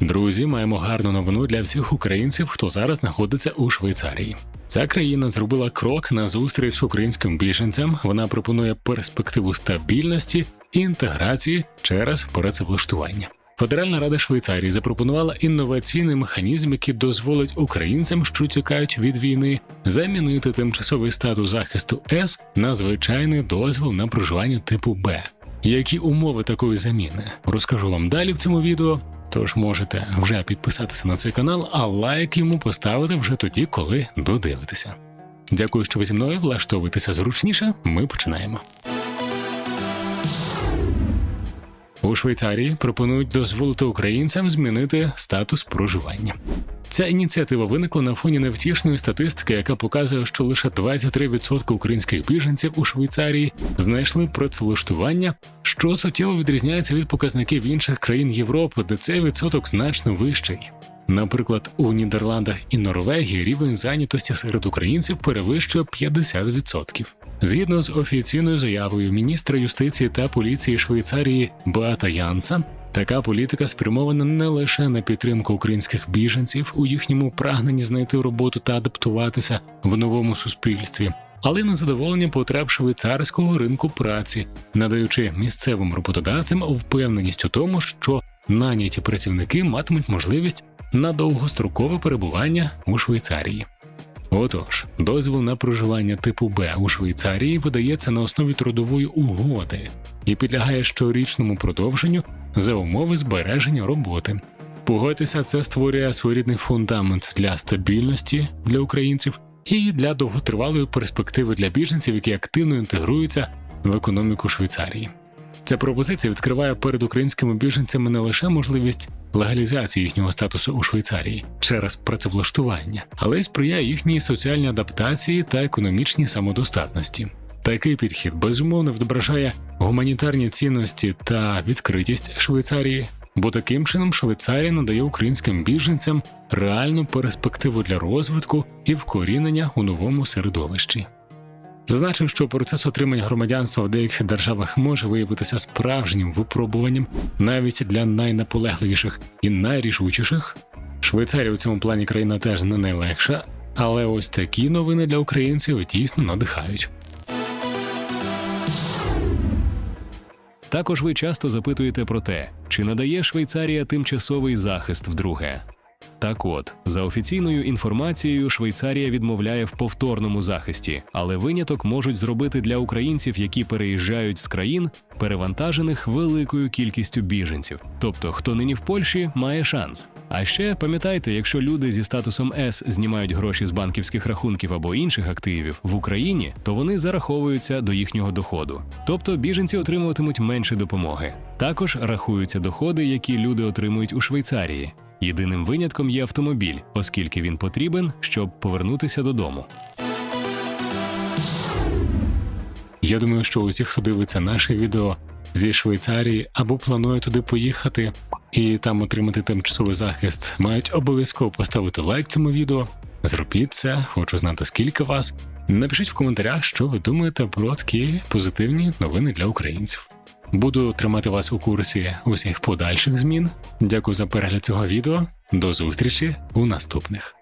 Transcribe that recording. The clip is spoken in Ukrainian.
Друзі, маємо гарну новину для всіх українців, хто зараз знаходиться у Швейцарії. Ця країна зробила крок на зустріч українським біженцям. Вона пропонує перспективу стабільності і інтеграції через працевлаштування. Федеральна рада Швейцарії запропонувала інноваційний механізм, який дозволить українцям, що тікають від війни, замінити тимчасовий статус захисту С на звичайний дозвіл на проживання типу Б. Які умови такої заміни? Розкажу вам далі в цьому відео. Тож можете вже підписатися на цей канал, а лайк йому поставити вже тоді, коли додивитеся. Дякую, що ви зі мною влаштовуєтеся зручніше. Ми починаємо. У Швейцарії пропонують дозволити українцям змінити статус проживання. Ця ініціатива виникла на фоні невтішної статистики, яка показує, що лише 23% українських біженців у Швейцарії знайшли працевлаштування, що суттєво відрізняється від показників інших країн Європи, де цей відсоток значно вищий. Наприклад, у Нідерландах і Норвегії рівень зайнятості серед українців перевищує 50%. Згідно з офіційною заявою міністра юстиції та поліції Швейцарії Беата Янса, така політика спрямована не лише на підтримку українських біженців у їхньому прагненні знайти роботу та адаптуватися в новому суспільстві, але й на задоволення потреб швейцарського ринку праці, надаючи місцевим роботодавцям впевненість у тому, що наняті працівники матимуть можливість на довгострокове перебування у Швейцарії. Отож, дозвіл на проживання типу Б у Швейцарії видається на основі трудової угоди і підлягає щорічному продовженню за умови збереження роботи. Погодьтеся, це створює своєрідний фундамент для стабільності для українців і для довготривалої перспективи для біженців, які активно інтегруються в економіку Швейцарії. Ця пропозиція відкриває перед українськими біженцями не лише можливість легалізації їхнього статусу у Швейцарії через працевлаштування, але й сприяє їхній соціальній адаптації та економічній самодостатності. Такий підхід безумовно відображає гуманітарні цінності та відкритість Швейцарії, бо таким чином Швейцарія надає українським біженцям реальну перспективу для розвитку і вкорінення у новому середовищі. Зазначив, що процес отримання громадянства в деяких державах може виявитися справжнім випробуванням навіть для найнаполегливіших і найрішучіших. Швейцарія у цьому плані країна теж не найлегша, але ось такі новини для українців дійсно надихають. Також ви часто запитуєте про те, чи надає Швейцарія тимчасовий захист вдруге. Так от, за офіційною інформацією, Швейцарія відмовляє в повторному захисті, але виняток можуть зробити для українців, які переїжджають з країн, перевантажених великою кількістю біженців. Тобто, хто нині в Польщі, має шанс. А ще пам'ятайте, якщо люди зі статусом С знімають гроші з банківських рахунків або інших активів в Україні, то вони зараховуються до їхнього доходу. Тобто біженці отримуватимуть менше допомоги. Також рахуються доходи, які люди отримують у Швейцарії. Єдиним винятком є автомобіль, оскільки він потрібен, щоб повернутися додому. Я думаю, що усі, хто дивиться наше відео зі Швейцарії або планує туди поїхати і там отримати тимчасовий захист, мають обов'язково поставити лайк цьому відео. Зробіть це, хочу знати скільки вас. Напишіть в коментарях, що ви думаєте про такі позитивні новини для українців. Буду тримати вас у курсі усіх подальших змін. Дякую за перегляд цього відео. До зустрічі у наступних.